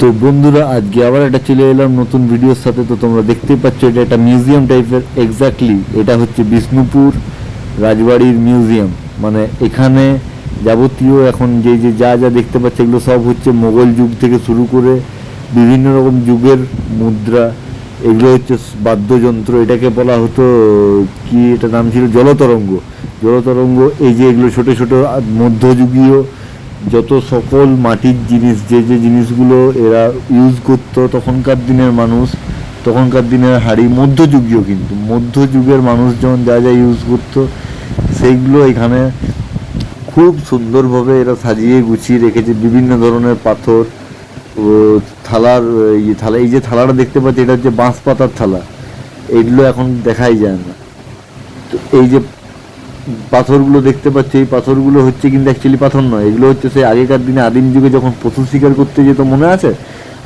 তো বন্ধুরা, আজকে আবার একটা চলে এলাম নতুন ভিডিওর সাথে। তো তোমরা দেখতেই পাচ্ছ এটা একটা মিউজিয়াম টাইপের এক্স্যাক্টলি এটা হচ্ছে বিষ্ণুপুর রাজবাড়ির মিউজিয়াম মানে এখানে যাবতীয় এখন যে যে যা যা দেখতে পাচ্ছে, এগুলো সব হচ্ছে মোগল যুগ থেকে শুরু করে বিভিন্ন রকম যুগের মুদ্রা। এগুলো হচ্ছে বাদ্যযন্ত্র, এটাকে বলা হতো কি এটা নাম ছিল জলতরঙ্গ। জলতরঙ্গ, এই যে এগুলো ছোটো, ছোট, মধ্যযুগীয় যত সকল মাটির জিনিস, যে যে জিনিসগুলো এরা ইউজ করতো তখনকার দিনের মানুষ, তখনকার দিনের হাড়ি, মধ্যযুগীয় কিন্তু। মধ্যযুগের মানুষজন যা যা ইউজ করতো, সেইগুলো এখানে খুব সুন্দরভাবে এরা সাজিয়ে গুছিয়ে রেখেছে। বিভিন্ন ধরনের পাথর, ও, থালার, এই থালা, এই যে থালাটা দেখতে পাচ্ছি, এটা হচ্ছে বাঁশ পাতার থালা। এগুলো এখন দেখাই যায় না। তো এই যে পাথরগুলো দেখতে পাচ্ছি, এই পাথরগুলো হচ্ছে কিন্তু অ্যাকচুয়ালি পাথর নয়। এগুলো হচ্ছে সেই আগেকার দিনে আদিম যুগে যখন পশু শিকার করতে যেত মনে আছে?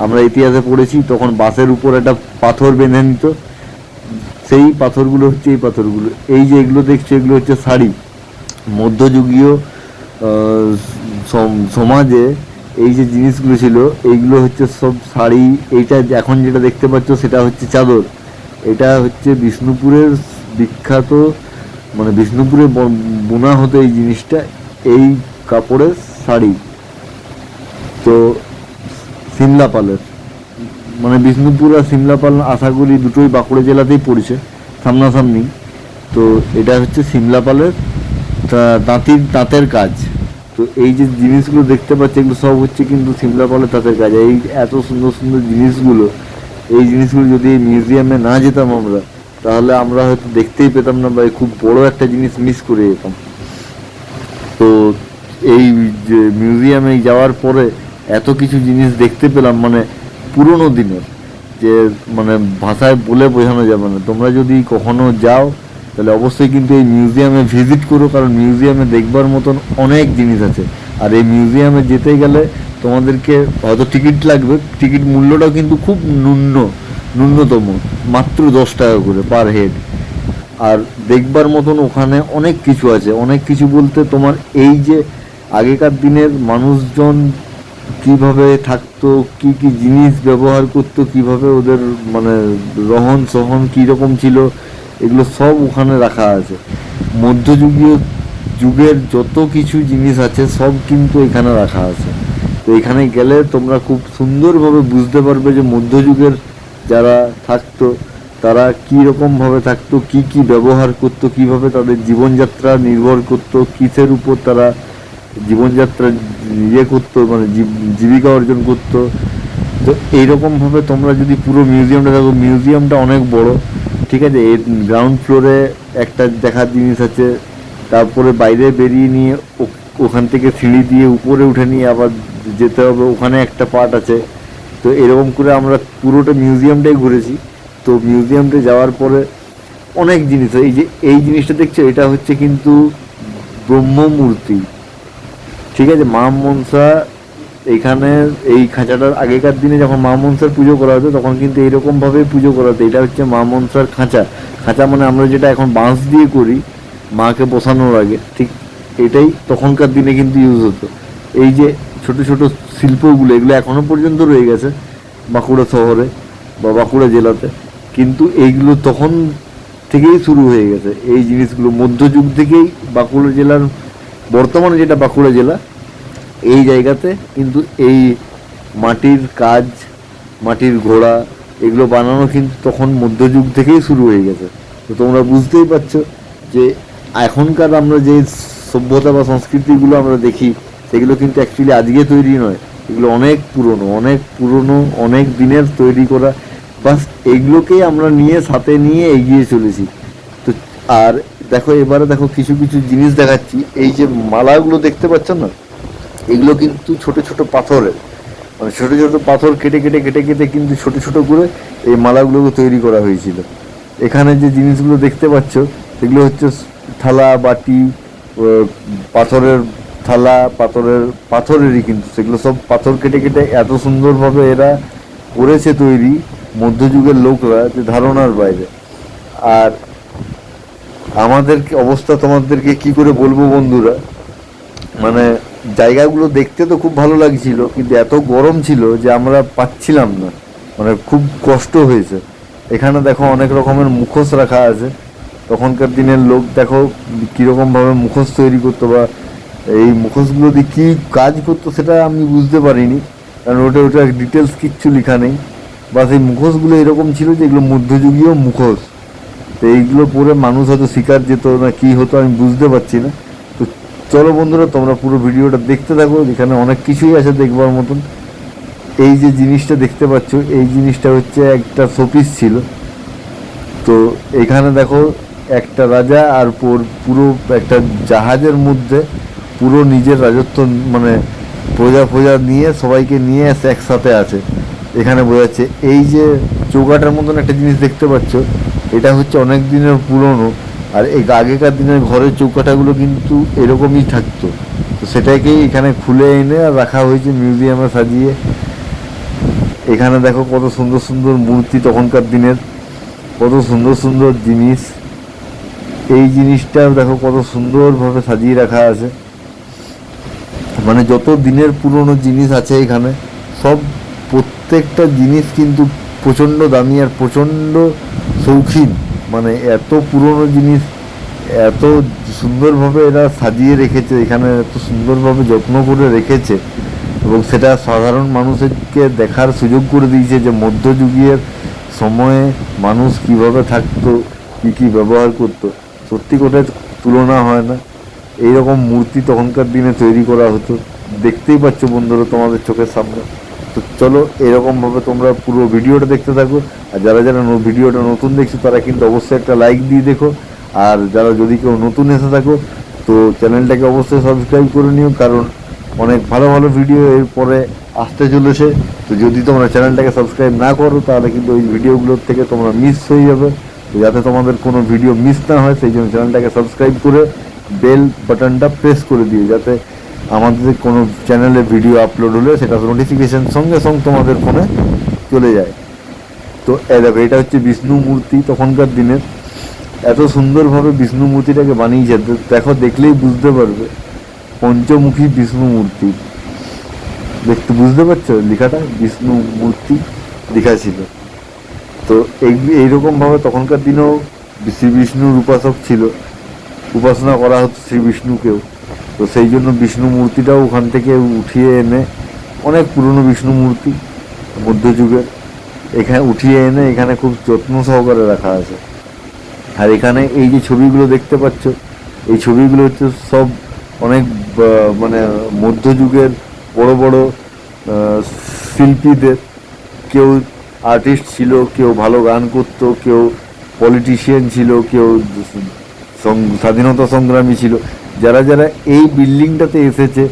আমরা ইতিহাসে পড়েছি, তখন বাঁশের উপর একটা পাথর বেঁধে নিত। সেই পাথরগুলো হচ্ছে এই পাথরগুলো। এই যে এগুলো দেখছ, এগুলো হচ্ছে শাড়ি। মধ্যযুগীয় সমাজে এই যে জিনিসগুলো ছিল, এইগুলো হচ্ছে সব শাড়ি, এইটা এখন যেটা দেখতে পাচ্ছ, সেটা হচ্ছে চাদর। এটা হচ্ছে বিষ্ণুপুরের বিখ্যাত মানে বিষ্ণুপুরে বোনা হতো এই জিনিসটা, এই কাপড়ের শাড়ি। তো সিমলাপালের মানে বিষ্ণুপুর আর সিমলাপাল আশা করি দুটোই বাঁকুড়া জেলাতেই পড়েছে, সামনাসামনি। তো এটা হচ্ছে সিমলাপালের তা- তাঁতির, তাঁতের কাজ। তো এই যে জিনিসগুলো দেখতে পাচ্ছি, এগুলো সব হচ্ছে কিন্তু সিমলাপালের তাঁতের কাজ। এই এত সুন্দর সুন্দর জিনিসগুলো, এই জিনিসগুলো যদি মিউজিয়ামে না যেতাম আমরা তাহলে আমরা হয়তো দেখতেই পেতাম না বা খুব বড় একটা জিনিস মিস করে যেতাম। তো এই যে মিউজিয়ামে যাওয়ার পরে এত কিছু জিনিস দেখতে পেলাম মানে পুরনো দিনের, যে মানে ভাষায় বলে বোঝানো যাবে না। তোমরা যদি কখনো যাও, তাহলে অবশ্যই কিন্তু এই মিউজিয়ামে ভিজিট করো, কারণ মিউজিয়ামে দেখবার মতন অনেক জিনিস আছে। আর এই মিউজিয়ামে যেতে গেলে তোমাদেরকে হয়তো টিকিট লাগবে। টিকিট মূল্যটাও কিন্তু খুব ন্যূন। ন্যূনতম, মাত্র দশ টাকা করে পার হেড আর দেখবার মতন ওখানে অনেক কিছু আছে। অনেক কিছু বলতে তোমার এই যে আগেকার দিনের মানুষজন কীভাবে থাকতো, কি কি জিনিস ব্যবহার করতো, কীভাবে ওদের মানে রহন সহন কীরকম ছিল, এগুলো সব ওখানে রাখা আছে। মধ্যযুগীয় যুগের যত কিছু জিনিস আছে, সব কিন্তু এখানে রাখা আছে। তো এখানে গেলে তোমরা খুব সুন্দরভাবে বুঝতে পারবে যে মধ্যযুগের যারা থাকতো, তারা কী রকমভাবে থাকতো, কি কি ব্যবহার করতো, কীভাবে তাদের জীবনযাত্রা নির্ভর করতো, কিসের উপর তারা জীবনযাত্রা ইয়ে করতো মানে জীব- জীবিকা অর্জন করতো। তো এইরকমভাবে তোমরা যদি পুরো মিউজিয়ামটা দেখো, মিউজিয়ামটা অনেক বড়, ঠিক আছে? এর গ্রাউন্ড ফ্লোরে একটা দেখার জিনিস আছে, তারপরে বাইরে বেরিয়ে নিয়ে ওখান থেকে সিঁড়ি দিয়ে উপরে উঠে নিয়ে আবার যেতে হবে, ওখানে একটা পার্ট আছে। তো এরকম করে আমরা পুরোটা মিউজিয়ামটাই ঘুরেছি। তো মিউজিয়ামটা যাওয়ার পরে অনেক জিনিস এই যে, এই জিনিসটা দেখছ, এটা হচ্ছে কিন্তু ব্রহ্মমূর্তি। ঠিক আছে? মা মনসা এখানে, এই খাঁচাটার আগেকার দিনে যখন মা মনসার পুজো করা হতো, তখন কিন্তু এইরকম ভাবে পুজো করা হতো। এটা হচ্ছে মা মনসার খাঁচা। খাঁচা মানে আমরা যেটা এখন বাঁশ দিয়ে করি, মাকে বসানোর আগে, ঠিক এটাই তখনকার দিনে কিন্তু ইউজ হতো। এই যে ছোট ছোট শিল্পগুলো, এগুলো এখনও পর্যন্ত রয়ে গেছে বাঁকুড়া শহরে বা বাঁকুড়া জেলাতে। কিন্তু এইগুলো তখন থেকেই শুরু হয়ে গেছে। এই জিনিসগুলো মধ্যযুগ থেকেই বাঁকুড়া জেলার, বর্তমানে যেটা বাঁকুড়া জেলা, এই জায়গাতে কিন্তু এই মাটির কাজ, মাটির ঘোড়া এগুলো বানানো কিন্তু তখন মধ্যযুগ থেকেই শুরু হয়ে গেছে। তো তোমরা বুঝতেই পারছ যে এখনকার আমরা যে সভ্যতা বা সংস্কৃতিগুলো আমরা দেখি সেগুলো কিন্তু অ্যাকচুয়ালি আজকে তৈরি নয়। এগুলো অনেক পুরনো অনেক পুরনো, অনেক দিনের তৈরি করা। বাস এগুলোকেই আমরা নিয়ে, সাথে নিয়ে এগিয়ে চলেছি। তো আর দেখো, এবারে দেখো কিছু কিছু জিনিস দেখাচ্ছি। এই যে মালাগুলো দেখতে পাচ্ছ না? এগুলো কিন্তু ছোট ছোট পাথরের। মানে ছোট ছোট পাথর কেটে কেটে কেটে কেটে কিন্তু ছোট ছোট করে এই মালাগুলোকে তৈরি করা হয়েছিল। এখানে যে জিনিসগুলো দেখতে পাচ্ছ, সেগুলো হচ্ছে থালা, বাটি পাথরের থালা, পাথরের, পাথরেরই কিন্তু সেগুলো সব পাথর কেটে কেটে এত সুন্দরভাবে এরা করেছে তৈরি মধ্যযুগের লোকরা যে ধারণার বাইরে। আর আমাদের অবস্থা তোমাদেরকে কি করে বলব বন্ধুরা? মানে জায়গাগুলো দেখতে তো খুব ভালো লাগছিল, কিন্তু এত গরম ছিল যে আমরা পাচ্ছিলাম না। মানে খুব কষ্ট হয়েছে। এখানে দেখো অনেক রকমের মুখোশ রাখা আছে। তখনকার দিনের লোক দেখো কীরকমভাবে মুখোশ তৈরি করতো বা এই মুখোশগুলো দিয়ে কী কাজ করতো সেটা আমি বুঝতে পারিনি। কারণ ওটা ওটা ডিটেলস কিচ্ছু লেখা নেই। বা সেই মুখোশগুলো এরকম ছিল যে এগুলো মধ্যযুগীয় মুখোশ। তো এইগুলো পরে মানুষ হয়তো শিকার যেত না কী হতো আমি বুঝতে পারছি না। তো চলো বন্ধুরা, তোমরা পুরো ভিডিওটা দেখতে থাকো এখানে অনেক কিছুই আছে দেখবার মতন। এই যে জিনিসটা দেখতে পাচ্ছ, এই জিনিসটা হচ্ছে একটা শোপিস ছিল। তো এখানে দেখো, একটা রাজা আর পুর- পুরো একটা জাহাজের মধ্যে পুরো নিজের রাজত্ব মানে প্রজা প্রজা নিয়ে সবাইকে নিয়ে একসাথে আছে। এখানে বোঝাচ্ছে এই যে চৌকাটার মতন একটা জিনিস দেখতে পাচ্ছ, এটা হচ্ছে অনেক দিনের পুরনো আর এই আগেকার দিনের ঘরের চৌকাঠাগুলো কিন্তু এরকমই থাকতো। তো সেটাকেই এখানে খুলে এনে আর রাখা হয়েছে মিউজিয়ামে সাজিয়ে। এখানে দেখো কত সুন্দর সুন্দর মূর্তি তখনকার দিনের, কত সুন্দর সুন্দর জিনিস। এই জিনিসটা দেখো কত সুন্দরভাবে সাজিয়ে রাখা আছে। মানে যত দিনের পুরনো জিনিস আছে এখানে, সব প্রত্যেকটা জিনিস কিন্তু প্রচণ্ড দামি আর প্রচণ্ড শৌখিন। মানে এত পুরনো জিনিস, এত সুন্দরভাবে এরা সাজিয়ে রেখেছে, এখানে এত সুন্দরভাবে যত্ন করে রেখেছে, এবং সেটা সাধারণ মানুষকে দেখার সুযোগ করে দিয়েছে যে মধ্যযুগীয় সময়ে মানুষ কীভাবে থাকতো, কী কী ব্যবহার করতো। সত্যি কোথায় তুলনা হয় না। এইরকম মূর্তি তখনকার দিনে তৈরি করা হতো। দেখতেই পাচ্ছ বন্ধুরা তোমাদের চোখের সামনে। তো চলো এরকমভাবে তোমরা পুরো ভিডিওটা দেখতে থাকো। আর যারা যারা ভিডিওটা নতুন দেখছ, তারা কিন্তু অবশ্যই একটা লাইক দিয়ে দেখো। আর যারা যদি কেউ নতুন এসে থাকো, তো চ্যানেলটাকে অবশ্যই সাবস্ক্রাইব করে নিও, কারণ অনেক ভালো ভালো ভিডিও এরপরে আসতে চলেছে। তো যদি তোমরা চ্যানেলটাকে সাবস্ক্রাইব না করো, তাহলে কিন্তু ওই ভিডিওগুলোর থেকে তোমরা মিস হয়ে যাবে। যাতে তোমাদের কোনো ভিডিও মিস না হয়, সেই জন্য চ্যানেলটাকে সাবস্ক্রাইব করে বেল বাটনটা প্রেস করে দিও, যাতে আমাদের কোনো চ্যানেলে ভিডিও আপলোড হলে সেটা নোটিফিকেশন সঙ্গে সঙ্গে তোমাদের ফোনে চলে যায়। তো দেখো, এটা হচ্ছে বিষ্ণু মূর্তি তখনকার দিনের। এত সুন্দরভাবে বিষ্ণু মূর্তিটাকে বানিয়েছে দেখো, দেখলেই বুঝতে পারবে। পঞ্চমুখী বিষ্ণু মূর্তি। দেখতে বুঝতে পারছ লেখাটা? বিষ্ণু মূর্তি লেখা ছিল। তো এই এইরকমভাবে তখনকার দিনেও শ্রী বিষ্ণুর উপাসক ছিল। উপাসনা করা হতো শ্রী বিষ্ণুকেও। তো সেই জন্য বিষ্ণু মূর্তিটাও ওখান থেকে উঠিয়ে এনে, অনেক পুরনো বিষ্ণু মূর্তি মধ্যযুগের, এখানে উঠিয়ে এনে এখানে খুব যত্ন সহকারে রাখা আছে। আর এখানে এই যে ছবিগুলো দেখতে পাচ্ছ, এই ছবিগুলো হচ্ছে সব অনেক মানে মধ্যযুগের বড় বড় শিল্পীদের। কেউ আর্টিস্ট ছিল, কেউ ভালো গান করতো, কেউ পলিটিশিয়ান ছিল, কেউ স্বাধীনতা সংগ্রামী ছিল। যারা যারা এই বিল্ডিংটাতে এসেছে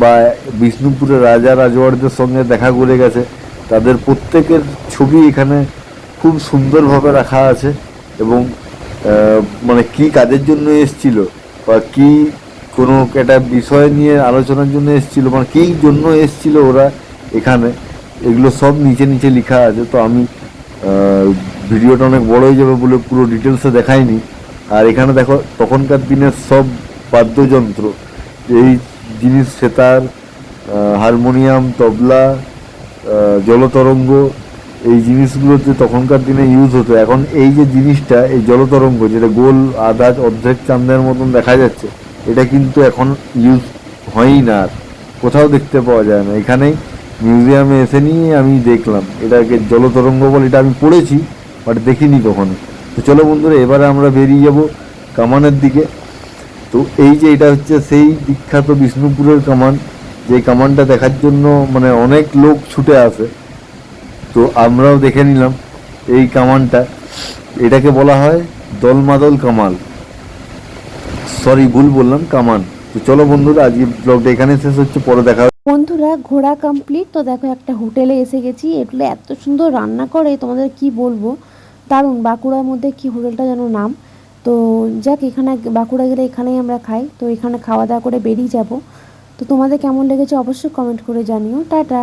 বা বিষ্ণুপুরের রাজা রাজওয়াড়দের সঙ্গে দেখা করে গেছে, তাদের প্রত্যেকের ছবি এখানে খুব সুন্দরভাবে রাখা আছে এবং মানে কি কাজের জন্য এসছিল বা কি কোনো একটা বিষয় নিয়ে আলোচনার জন্য এসছিল মানে কী জন্য এসছিল ওরা এখানে, এগুলো সব নিচে নিচে লেখা আছে। তো আমি ভিডিওটা অনেক বড় হয়ে যাবে বলে পুরো ডিটেলসে দেখাইনি। আর এখানে দেখো, তখনকার দিনের সব বাদ্যযন্ত্র, এই জিনিস, সেতার হারমোনিয়াম, তবলা জলতরঙ্গ, এই জিনিসগুলোতে তখনকার দিনে ইউজ হতো। এখন এই যে জিনিসটা, এই জলতরঙ্গ, যেটা গোল, আধা অর্ধেক চান্দের মতন দেখা যাচ্ছে, এটা কিন্তু এখন ইউজ হয়ই না আর। কোথাও দেখতে পাওয়া যায় না। এখানেই মিউজিয়ামে এসে নিয়ে আমি দেখলাম, এটাকে জলতরঙ্গ বলে, এটা আমি পড়েছি বাট দেখিনি কখনো। তো চলো বন্ধুরা, এবারে আমরা বেরিয়ে যাব কামানের দিকে। তো এই যে এটা হচ্ছে সেই বিখ্যাত বিষ্ণুপুরের কামান, যে কামানটা দেখার জন্য মানে অনেক লোক ছুটে আসে। তো আমরাও দেখে নিলাম এই কামানটা। এটাকে বলা হয় দলমাদল কামাল। সরি ভুল বললাম, কামান। তো চলো বন্ধুরা আজকে ব্লগটা এখানে শেষ হচ্ছে, পরে দেখা। বন্ধুরা, ঘোরা কমপ্লিট তো দেখো, একটা হোটেলে এসে গেছি। এগুলো এত সুন্দর রান্না করে, তোমাদের কি বলব? দারুণ, বাঁকুড়ার মধ্যে কি হোটেলটা যেন নাম? তো যাক, এখানে বাঁকুড়া গেলে এখানেই আমরা খাই। তো এখানে খাওয়া দাওয়া করে বেরিয়ে যাব। তো তোমাদের কেমন লেগেছে অবশ্যই কমেন্ট করে জানিও। টাটা!